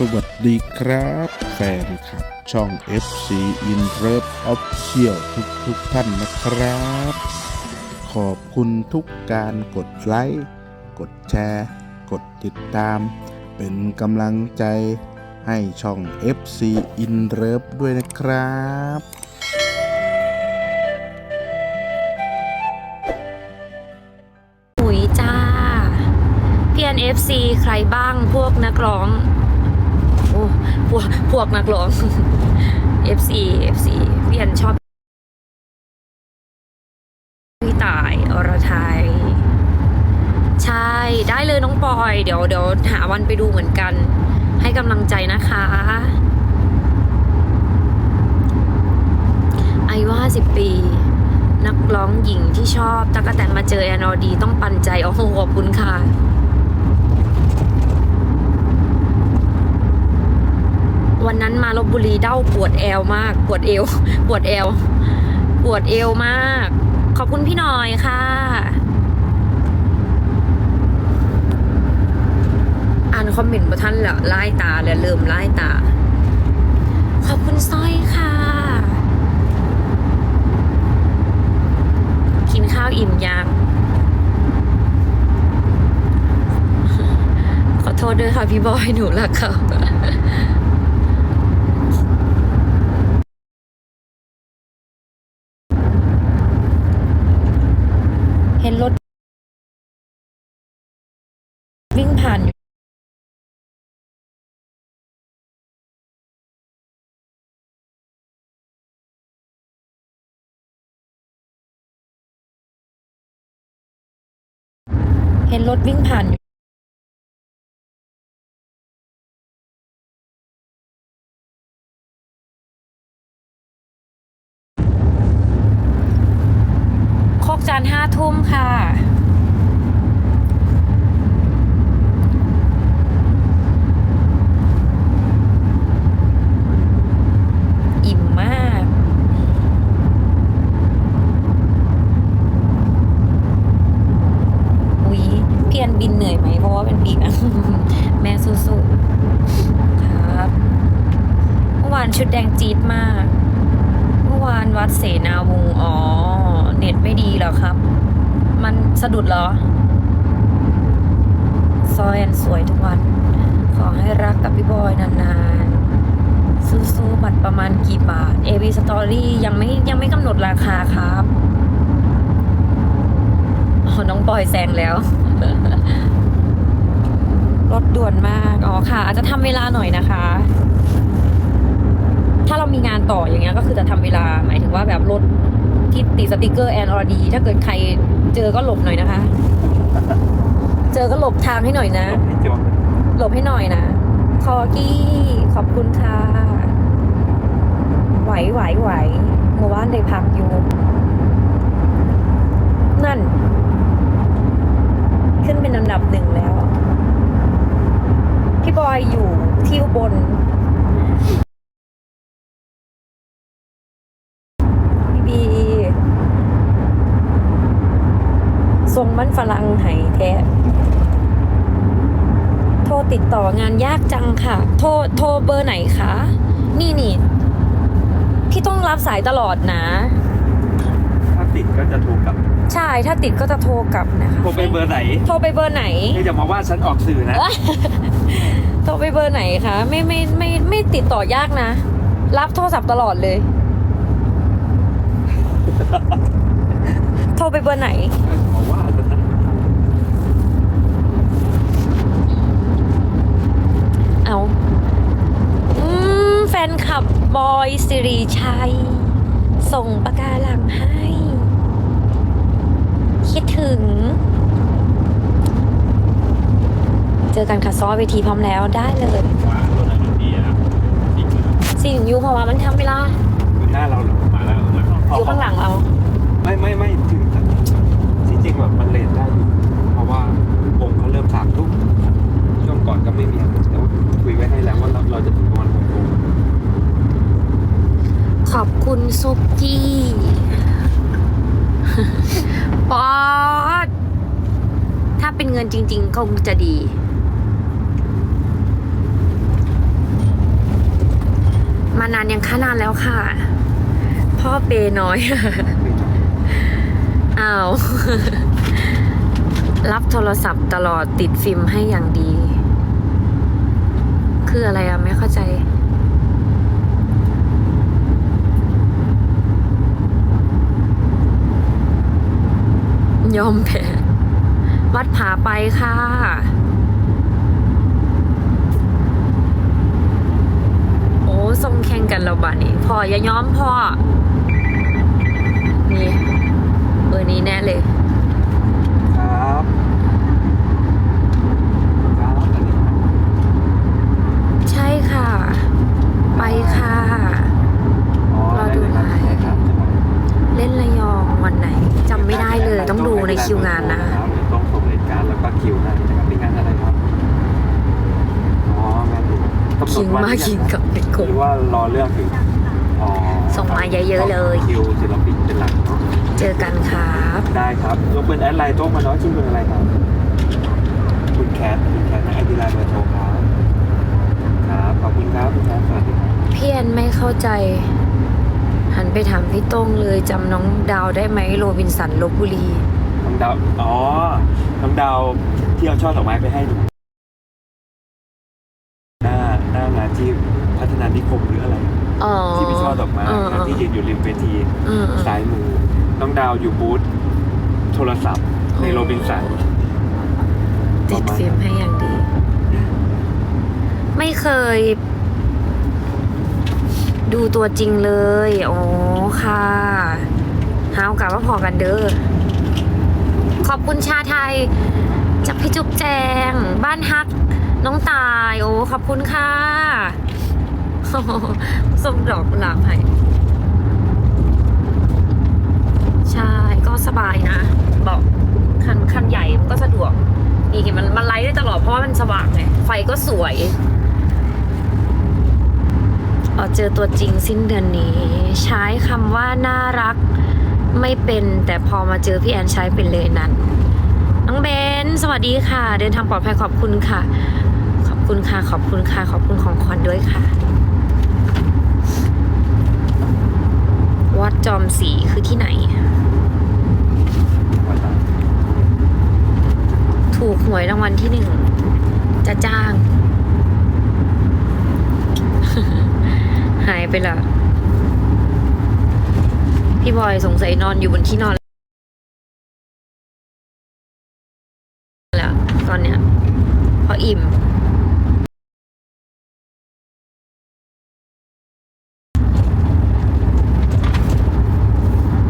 สวัสดีครับ แฟนคลับช่อง FC In Love Official ทุกทุกๆท่านนะครับ ขอบคุณทุกการกดไลค์ กดแชร์ กดติดตาม เป็นกำลังใจให้ช่อง FC In Love ด้วยนะครับหุยจ้า PNFC ใครบ้างพวกนักร้อง วกพวกนักร้อง FC FC พี่อันชอบพี่ตายอรไทย ใช่ได้เลยน้องปอย เดี๋ยวเดี๋ยวหาวันไปดูเหมือนกัน ให้กำลังใจนะคะ อายุ50ปี นักร้องหญิงที่ชอบตั๊กแตนมาเจอแอนอดีต้องปันใจโอ้โหขอบคุณค่ะ วันนั้นมาลบบุรีเด้าปวดแอวมาก ปวดเอว ปวดเอว ปวดเอวมาก ขอบคุณพี่หน่อยค่ะ อ่านคอมเมนต์ประท่านละไล่ตาแล้วเริ่มไล่ตา ขอบคุณสร้อยค่ะ กินข้าวอิ่มยังขอโทษด้วยค่ะพี่บอยหนูรักเขา เห็นรถ วิ่งผ่านอยู่เห็นรถวิ่งผ่านอยู่โคกจานห้าทุ่มค่ะ อิ่มมาก อุ๊ยเพียนบินเหนื่อยไหม เพราะว่าเป็นปีกอะ แม่สู้ๆ ครับ เมื่อวานชุดแดงจี๊ดมาก เมื่อวานวัดเสนาวงศ์อ๋อ เน็ตไม่ดีเหรอครับ มัน สะดุดเหรอ ซอยอันสวยทุกวัน ขอให้รักกับพี่บอยนานๆ สู้ๆบัตรประมาณกี่บาท AV Story ยังไม่ยังไม่กำหนดราคาครับอ๋อน้องปอยแซงแล้ว รถด่วนมาก อ๋อค่ะ อาจจะทำเวลาหน่อยนะคะ ถ้าเรามีงานต่ออย่างเงี้ยก็คือจะทำเวลาหมายถึงว่าแบบรถที่ติดสติกเกอร์แอนอรดีถ้าเกิดใคร เจอก็หลบหน่อยนะคะ เจอก็หลบทางให้หน่อยนะหลบให้หน่อยนะ คอกี้ขอบคุณค่ะ ไหวไหวไหวเมื่อวานได้พักอยู่ นั่น ขึ้นเป็นอันดับหนึ่งแล้ว พี่บอยอยู่ที่อุบล พี่บีทรงมันฝรั่งไห้แท้ โทรติดต่องานยากจังค่ะ โทรโทรเบอร์ไหนคะ นี่นี่พี่ต้องรับสายตลอดนะ ถ้าติดก็จะถูกกับใช่ถ้าติดก็จะโทรกลับนะคะโทรไปเบอร์ไหนโทรไปเบอร์ไหนนี่อย่ามาว่าฉันออกสื่อนะโทรไปเบอร์ไหนคะไม่ไม่ไม่ไม่ติดต่อยากนะ รับโทรศัพท์ตลอดเลย โทรไปเบอร์ไหน มาว่าฉันนะ เอาอืม แฟนคลั บบอยสิริชัย ส่งปากกาหลังให้ คิดถึง เจอกันค่ะซ้อเวทีพร้อมแล้วได้เลยว่าตัวไหนมันดีอะอีกสิ่งยูเพราะว่ามันทำเวลาคือหน้าเราเหรอมาแล้วเหมือนอยู่ข้างหลังเรา ไม่ไม่ไม่ถึงที่จริงแบบมันเลนได้อยู่เพราะว่าวงเขาเริ่มสามทุ่มช่วงก่อนก็ไม่มีอะไรแต่ว่าคุยไว้ให้แล้วว่าเราเราจะถึงประมาณหกโมง ขอบคุณซุกกี้ป๊อดถ้าเป็นเงินจริง ๆ คงจะดี มานานยังคะนานแล้วค่ะ พ่อเปย์น้อยอ้าวรับโทรศัพท์ตลอดติดฟิล์มให้อย่างดี คืออะไรอะไม่เข้าใจ ยอมแพ้วัดผาไปค่ะโอ้ทรงแข่งกันแล้วบ้านี้พ่ออย่าย้อมพ่อนี่เบอร์นี้แน่เลย ครับครับอันนี้ ใช่ค่ะ ไปค่ะ อ๋อ รอดู ได้เลยครับ ไลฟ์ ได้ครับ เล่นระยองวันไหนจำไม่ได้เลยต้องดูในคิวงานนะ ต้องส่งรายการแล้วก็คิวให้นะครับเป็นงานอะไรครับ อ๋องานดูกำหนคิดงวันมากหรือคิงยังกับไปหกรืบอว่ารอเลือกอยู่อ๋อส่งมาเยอะๆเลย คิวศิลปินเป็นหลักเนาะเจอกันครับได้ครับยกเป็นแอดไลน์โต๊ะมาเนาะชื่อเป็นอะไรครับ คุณแคทคุณแคทนะไอดีไลน์เบอร์โทรครับครับขอบคุณครับคุณแคทสวัสดีครับพี่แอนไม่เข้าใจ หันไปถามพี่โต้งเลยจำน้องดาวได้ไหมโรบินสันลบบุรี น้องดาวอ๋อน้องดาวที่เอาช่อดอกไม้ไปให้หนูหน้าหน้างานที่พัฒ นานิคมหรืออะไรอ๋อที่มีช่อดอกไม้เออนะที่ยืนอยู่ริมเวทีเออเออซ้ายมือน้องดาวอยู่บูธโทรศัพท์ในโรบินสัน ติดฟิล์มให้อย่างดี ไม่เคย ดูตัวจริงเลยโอ้ค่ะ หาโอกาสว่าพอกันเด้อ ขอบคุณชาไทย จากพี่จุ๊บแจง บ้านฮัก น้องตาย โอ้ ขอบคุณค่ะ ส่งดอกกุหลาบให้ใช่ก็สบายนะ บอกคันคันใหญ่มันก็สะดวกนี่มันมันไลท์ได้ตลอดเพราะว่ามันสว่างไงไฟก็สวยออเจอตัวจริงสิ้นเดือนนี้ ใช้คำว่าน่ารักไม่เป็น แต่พอมาเจอพี่แอนใช้เป็นเลยนั้นน้องเบนสวัสดีค่ะ เดินทางปลอดภัยขอบคุณค่ะ ขอบคุณค่ะ ขอบคุณค่ะ ขอบคุณของขวัญด้วยค่ะ วัดจอมศรีคือที่ไหน ถูกหวยรางวัลที่หนึ่ง จะจ้าง หายไปละพี่บอยสงสัยนอนอยู่บนที่นอนแล้วตอนเนี้ยเพราะอิ่ม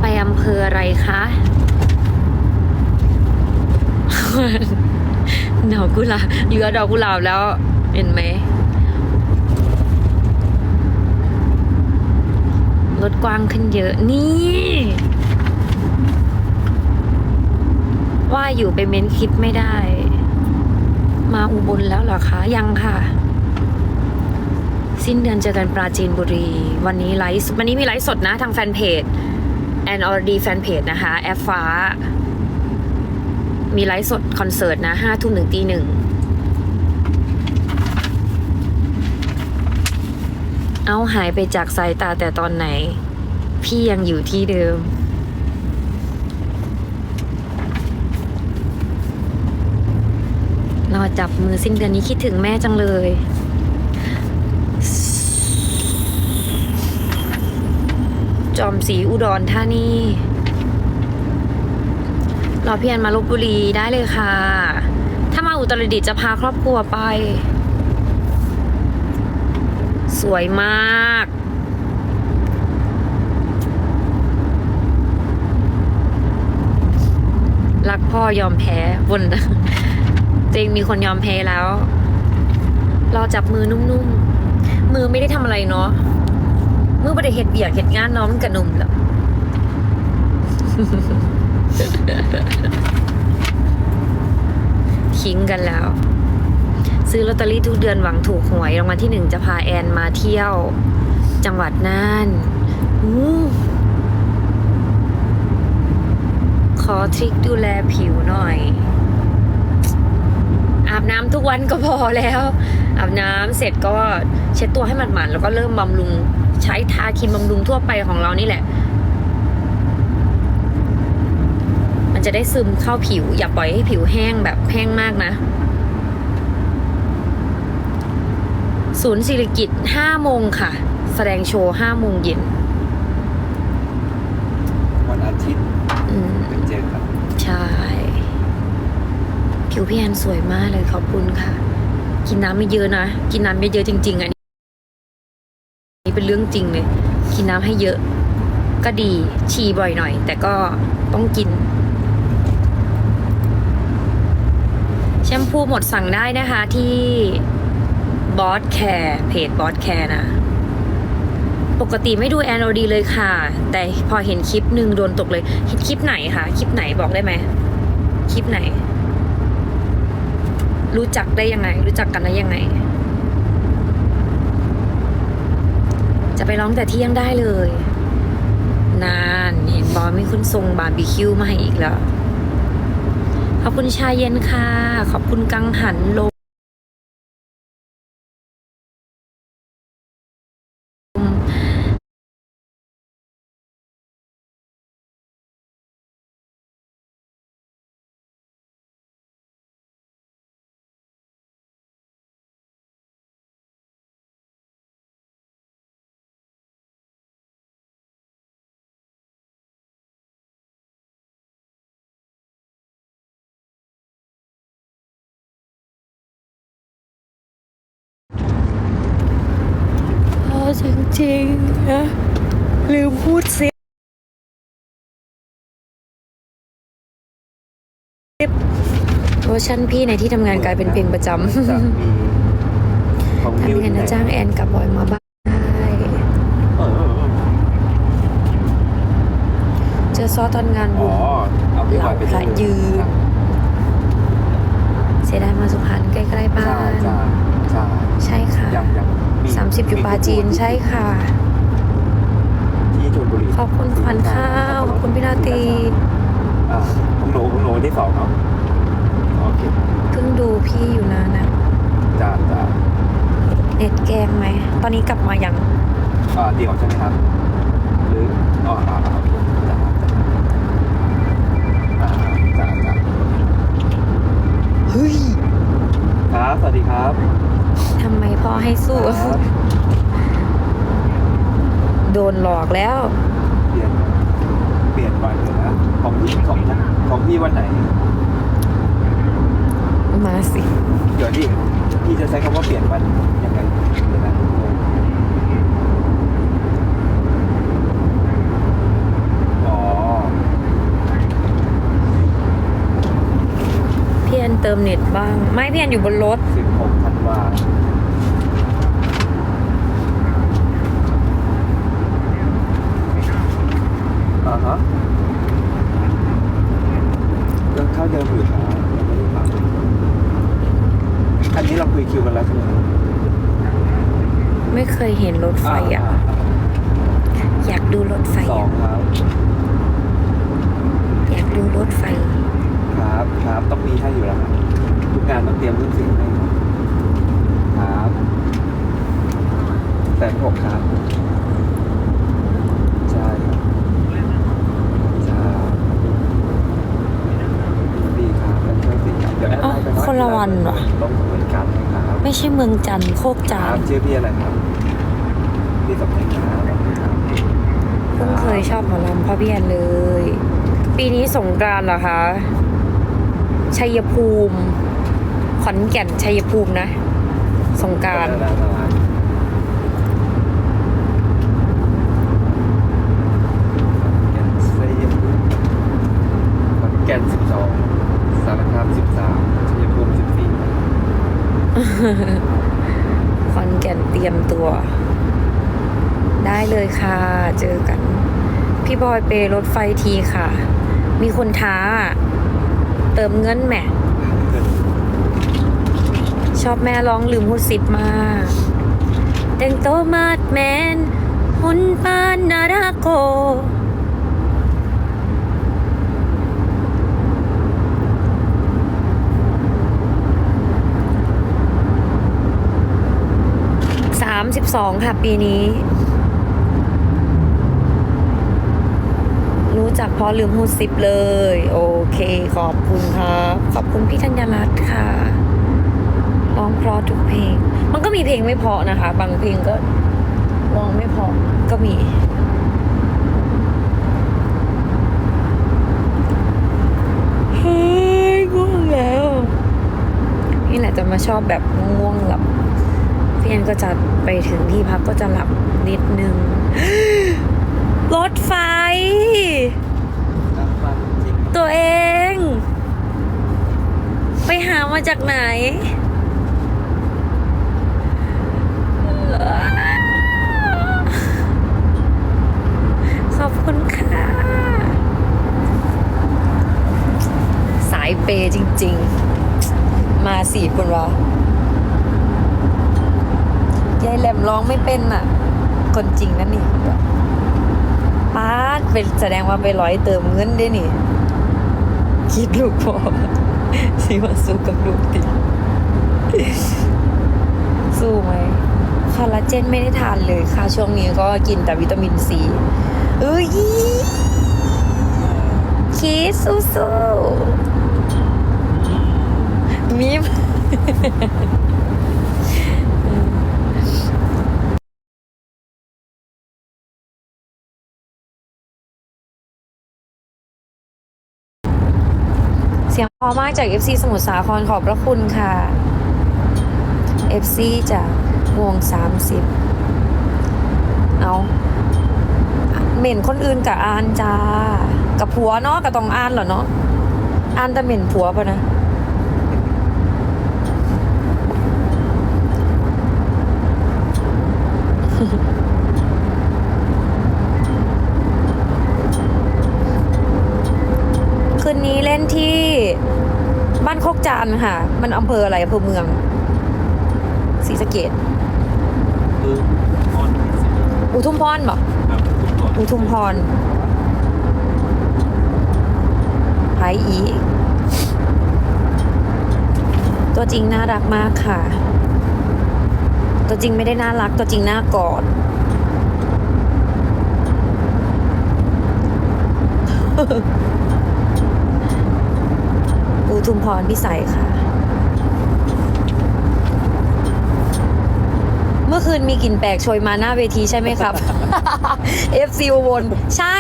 ไปอำเภออะไรคะ ดอกกุหลาบเหลื อดอกกุหลาบแล้ว เห็นไหมรถกว้างขึ้นเยอะ นี่ ว่าอยู่ไปเม้นคลิปไม่ได้ มาอุบลแล้วเหรอคะ ยังค่ะ สิ้นเดือนเจอกันปราจีนบุรี วันนี้ไลฟ์วันนี้มีไลฟ์สดนะทางแฟนเพจแอนออดีแฟนเพจนะคะ แอฟฟ้า มีไลฟ์สดคอนเสิร์ตนะห้าทุ่มถึงตีหนึ่ง เอาหายไปจากสายตาแต่ตอนไหน พี่ยังอยู่ที่เดิม รอจับมือสิ้นเดือนนี้คิดถึงแม่จังเลยจอมสีอุดรธานีรอพี่แอนมาลบบุรีได้เลยค่ะ ถ้ามาอุตรดิตถ์จะพาครอบครัวไป สวยมาก รักพ่อยอมแพ้บนตัวเองมีคนยอมแพ้แล้วรอจับมือนุ่มๆ มือไม่ได้ทำอะไรเนาะมือไม่ได้เห็ดเบียกเห็ดงานน้องกับหนุ่มแล้วทิ้งกันแล้ว ซื้อลอตเตอรี่ทุกเดือนหวังถูกหวยรางวัลที่หนึ่งจะพาแอนมาเที่ยว จังหวัดน่านอขอทริคดูแลผิวหน่อย อาบน้ำทุกวันก็พอแล้ว อาบน้ำเสร็จก็เช็ดตัวให้หมันๆแล้วก็เริ่มบำรุง ใช้ทาครีมบำรุงทั่วไปของเรานี่แหละมันจะได้ซึมเข้าผิว อย่าปล่อยให้ผิวแห้งแบบแห้งมากนะ ศูนย์ศิริกิจ5โมงค่ะ แสดงโชว์5โมงเย็นวันอาทิตย์อืมเป็นเจอกันใช่ผิวพี่แอนสวยมากเลยขอบคุณค่ะ กินน้ำไม่เยอะนะ กินน้ำไม่เยอะจริง ๆ อันนี้นี่เป็นเรื่องจริงเลย กินน้ำให้เยอะ ก็ดีฉี่บ่อยหน่อย แต่ก็ต้องกินแชมพูหมดสั่งได้นะคะที่ บอสแคร์เพจบอสแคร์นะ ปกติไม่ดูแอนโอดีเลยค่ะ แต่พอเห็นคลิปหนึ่งโดนตกเลยคลิปไหนคะคลิปไหนบอกได้ไหมคลิปไหน รู้จักได้ยังไง รู้จักกันได้ยังไง จะไปร้องแต่เที่ยงได้เลย นานเห็นบอสมีคุณทรงบาร์บีคิวมาให้อีกแล้ว ขอบคุณชาเย็นค่ะ ขอบคุณกังหันลม จริงๆนะลืมพูดซิเวอร์ชันพี่ในที่ทำงานกลายเป็นเพลงประจจะมีของำนิวทำงานนะจ้างแอนกับบอยมาบ้างได้เออเออเออเจอซอตอนงานอ๋บุอญเอาพี่บอยไปเราพระยืนครับเสียดายมาสุพรรณใกล้ๆบ้าใช่น ใช่ใช่ใช่ค่ะยังยังมีสามสิบอยู่ปาจีนใช่ค่ะที่ชลบุรีขอบคุณขวัญข้าวขอบคุณพี่นาตีอ่าของหนูของหนูวันที่สองเนาะโอเคเพิ่งดูพี่อยู่นานนะจ้าจ้าเน็ตแกงไหม ตอนนี้กลับมายังอ่าเดี่ยวใช่ไหมครับ หรืออ๋ออ่าอ่าโอเคจ้าจ้าอ่าจ้าจ้าเฮ้ยครับสวัสดีครับ ทำไมพ่อให้สู้ครับโดนหลอกแล้ว เปลี่ยน เปลี่ยนวันเลยนะ ของพี่ของของพี่วันไหน มาสิ เดี๋ยวดิพี่จะใช้คำว่าเปลี่ยนวันยังไงเดี๋ยวนะงงอ๋อพี่แอนเติมเน็ตบ้าง ไม่พี่แอนอยู่บนรถ สิบหกธันวา ฮะยังเข้าเดิมอยู่ครับยังไม่ได้ทำอันนี้เราคุยคิวกันแล้วใช่ไหมครับไม่เคยเห็นรถไฟอะ อยากดูรถไฟสองอะครับอยากดูรถไฟ ครับครับต้องมีให้อยู่แล้วครับทุกงานต้องเตรียมเครื่องเสียงให้ครับครับแสนหกครับใช่ครับใช่ดีครับเป็นเครื่องเสียงครับเดี๋ยวแอดไลน์ไป อ๋อ คนละวันเหรอต้องเหมือนกันนะครับไม่ใช่เมืองจันทร์โคกคจารันบชื่อพี่อะไรครับพี่สำเพ็งนะครับเพิ่งเคยชอบหมอลำเพ่อพี่แอนเลย ปีนี้สงกรานต์เหรอคะชัยภูมิขอนแก่นชัยภูมินะ สงกรารได้ได้ได้แก่นชัยภูมิขอนแก่นสิบสองสารคามสิบสามชัยภูมิสิบสี่ ขอนแก่นเตรียมตัว ได้เลยค่ะ เจอกัน พี่บอยเปย์รถไฟทีค่ะ มีคนท้า เติมเงินแหม่ชอบแม่ร้องลืมพูสิทธิ์มากแต่งโตมาดแมน หุนปานนาราโก 32 ค่ะปีนี้ รู้จักพอลืมหูสิบเลย โอเค ขอบคุณครับ ขอบคุณพี่ธัญรัตน์ค่ะร้องเพราะทุกเพลง มันก็มีเพลงไม่พอนะคะ บางเพลงก็ร้องไม่พอก็มีเฮ้ยง่วงแล้ว นี่แหละจะมาชอบแบบง่วงหลับ พี่แอนก็จะไปถึงที่พักก็จะหลับนิดนึง รถไฟ ตัวเอง ไปหามาจากไหนขอบคุณค่ะ สายเปย์จริง ๆ มาสี่คนวะ ยายแหลมร้องไม่เป็นน่ะ คนจริงนั่นนี่ป้าเป็นแสดงว่าไปร้อยเติมเงินได้นี่ คิดลูกพ่อสิว่าสู้กับลูกติสู้ไหมคอลลาเจนไม่ได้ทานเลยค่ะ ช่วงนี้ก็กินแต่วิตามินซีเอ้ยคิดสู้ๆมิม เสียงพอมากจาก FC สมุทรสาครขอบพระคุณค่ะ FC จากวง 30 เอาเหม็นคนอื่นกับอานจ้า กับผัวเนาะกับตองอานเหรอเนาะอานแต่เหม็นผัวปะนะ คืนนี้เล่นที่บ้า นโคกจานค่ะ มันอำเภออะไรอำเภอเมืองศรีสะเกดคือออนพิเศษอุทุมพรบ่ครับทุกคนอุทุมพรไผอีกตัวจริงน่ารักมากค่ะ ตัวจริงไม่ได้น่ารัก ตัวจริงน่ากอดอุ ทุมพรพิสัยค่ะ เมื่อคืนมีกลิ่นแปลกโชยมาหน้าเวทีใช่ไหมครับ FC อุบลใช่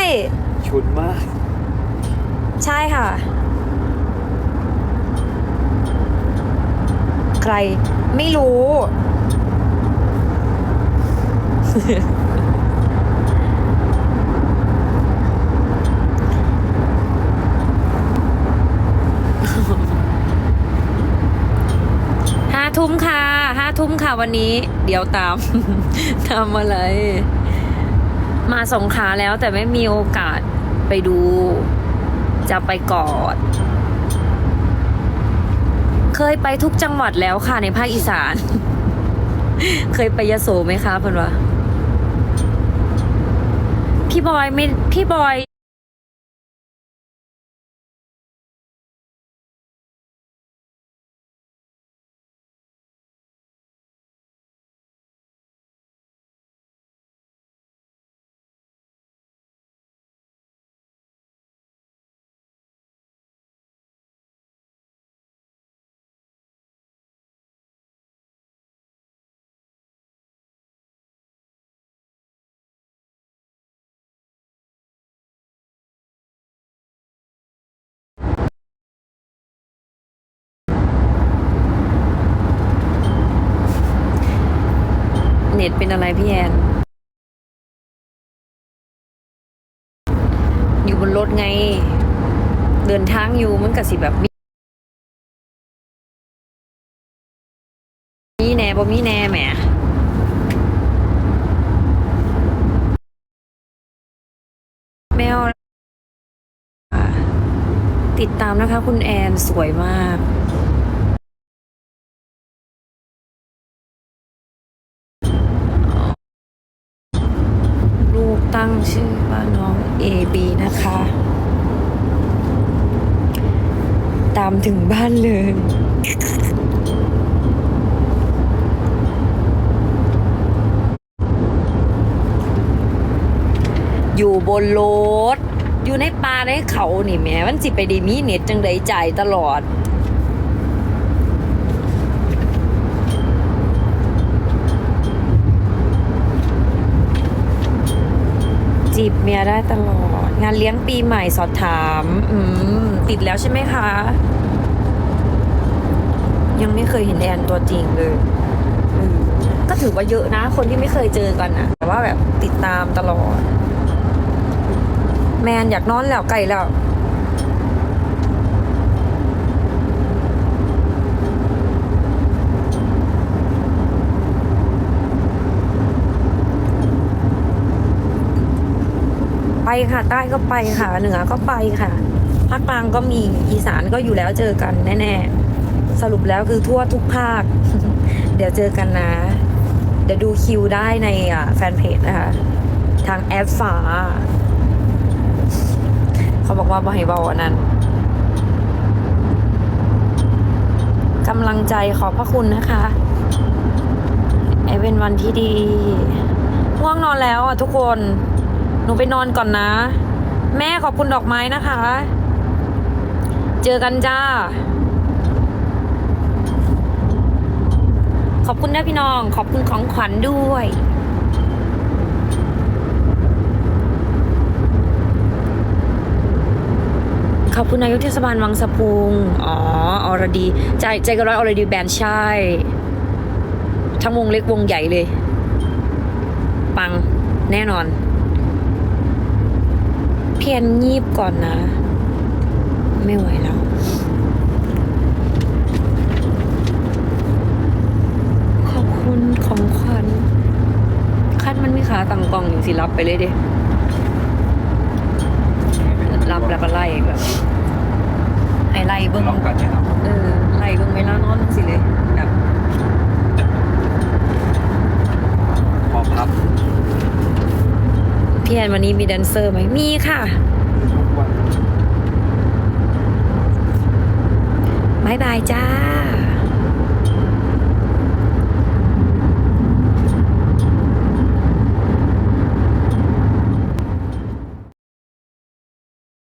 ชุนมาก ใช่ค่ะ ใครไม่รู้ ทุ่มค่ะห้าทุ่มค่ะวันนี้ เดี๋ยวตามทำอะไร มาสงขาแล้วแต่ไม่มีโอกาสไปดู จะไปกอด เคยไปทุกจังหวัดแล้วค่ะในภาคอีสาน เคยไปยโสไหมคะพื่อนวะพี่บอยไม่พี่บอย น็ตเป็นอะไรพี่แอน อยู่บนรถไง เดินทางอยู่มันก็สิแบบมีแน่บ่มีแน่แหมแมวติดตามนะคะคุณแอนสวยมาก ตั้งชื่อว่าน้อง AB นะคะ ตามถึงบ้านเลยอยู่บนรถอยู่ในป่าในเขานี่แม่มันสิไปด้มีเน็ตจังไดจ่ายตลอด จีบเมียได้ตลอด งานเลี้ยงปีใหม่สอบถาม อืม ติดแล้วใช่ไหมคะ ยังไม่เคยเห็นแอนตัวจริงเลยก็ถือว่าเยอะนะ คนที่ไม่เคยเจอกันนะแต่ว่าแบบติดตามตลอด แมนอยากนอนแล้วไก่แล้ว ค่ะ ใต้ก็ไปค่ะ เหนือก็ไปค่ะภาคกลางก็มีอีสานก็อยู่แล้วเจอกันแน่ๆ สรุปแล้วคือทั่วทุกภาค เดี๋ยวเจอกันนะ เดี๋ยวดูคิวได้ในแฟนเพจนะคะ ทางแอปฟ้าเขาบอกว่าบ่ให้เบาอันนั้นกำลังใจขอบพระคุณนะคะไอเป็นวันที่ดี ง่วงนอนแล้วอะทุกคน หนูไปนอนก่อนนะ แม่ขอบคุณดอกไม้นะคะ เจอกันจ้า ขอบคุณนะพี่น้อง ขอบคุณของขวัญด้วยขอบคุณนายกเทศบาลวังสะพุง อ๋อ อรดี ใจใจกระร้อยอรดีแบนใช่ ทั้งวงเล็กวงใหญ่เลย ปังแน่นอน พียนงีบก่อนนะ ไม่ไหวแล้ว ขอบคุณของขวัญคัดมันมีขาตังกล่องอยู่สิรับไปเลยเดิรับแล้วก็ไล่แบบให้ไล่เบิ้งล็อกกันเนี่ยครับเออไล่เบิ้งเวลานอนสิเลยแบบพอพับ พี่แอนวันนี้มีแดนเซอร์ไหมมีค่ะบายบายจ้า